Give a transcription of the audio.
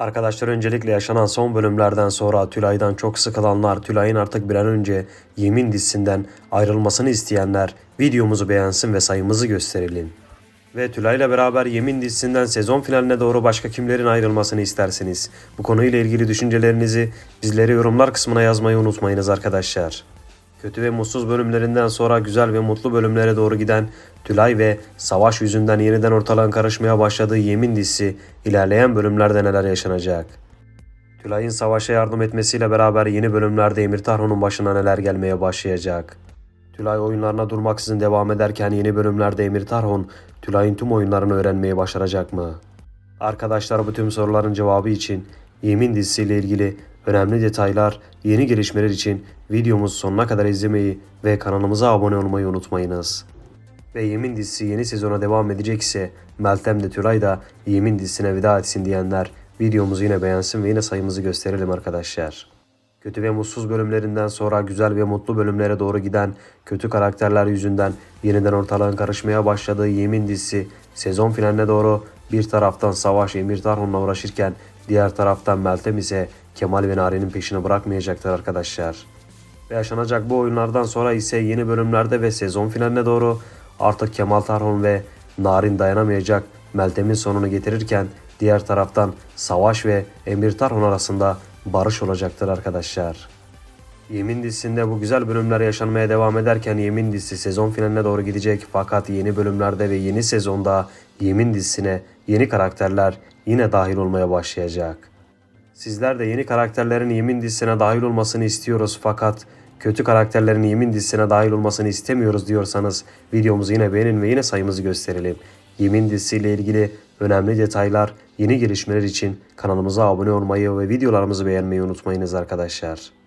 Arkadaşlar öncelikle yaşanan son bölümlerden sonra Tülay'dan çok sıkılanlar, Tülay'ın artık bir an önce yemin dizisinden ayrılmasını isteyenler videomuzu beğensin ve sayımızı gösterelim. Ve Tülay'la beraber Yemin dizisinden sezon finaline doğru başka kimlerin ayrılmasını istersiniz? Bu konuyla ilgili düşüncelerinizi bizlere yorumlar kısmına yazmayı unutmayınız arkadaşlar. Kötü ve mutsuz bölümlerinden sonra güzel ve mutlu bölümlere doğru giden Tülay ve Savaş yüzünden yeniden ortalığın karışmaya başladığı Yemin dizisi ilerleyen bölümlerde neler yaşanacak? Tülay'ın Savaş'a yardım etmesiyle beraber yeni bölümlerde Emir Tarhun'un başına neler gelmeye başlayacak? Tülay oyunlarına durmaksızın devam ederken yeni bölümlerde Emir Tarhun, Tülay'ın tüm oyunlarını öğrenmeyi başaracak mı? Arkadaşlar bu tüm soruların cevabı için Yemin dizisiyle ilgili önemli detaylar, yeni gelişmeler için videomuzu sonuna kadar izlemeyi ve kanalımıza abone olmayı unutmayınız. Ve Yemin dizisi yeni sezona devam edecekse Meltem de Tülay da Yemin dizisine veda etsin diyenler videomuzu yine beğensin ve yine sayımızı gösterelim arkadaşlar. Kötü ve mutsuz bölümlerinden sonra güzel ve mutlu bölümlere doğru giden kötü karakterler yüzünden yeniden ortalığın karışmaya başladığı Yemin dizisi sezon finaline doğru bir taraftan Savaş Emir Tarhun'la uğraşırken diğer taraftan Meltem ise Kemal ve Nari'nin peşini bırakmayacaktır arkadaşlar. Ve yaşanacak bu oyunlardan sonra ise yeni bölümlerde ve sezon finaline doğru artık Kemal Tarhun ve Narin dayanamayacak Meltem'in sonunu getirirken diğer taraftan Savaş ve Emir Tarhun arasında barış olacaktır arkadaşlar. Yemin dizisinde bu güzel bölümler yaşanmaya devam ederken Yemin dizisi sezon finaline doğru gidecek fakat yeni bölümlerde ve yeni sezonda Yemin dizisine yeni karakterler yine dahil olmaya başlayacak. Sizler de yeni karakterlerin Yemin dizisine dahil olmasını istiyoruz fakat kötü karakterlerin Yemin dizisine dahil olmasını istemiyoruz diyorsanız videomuzu yine beğenin ve yine sayımızı gösterelim. Yemin dizisiyle ilgili önemli detaylar, yeni gelişmeler için kanalımıza abone olmayı ve videolarımızı beğenmeyi unutmayınız arkadaşlar.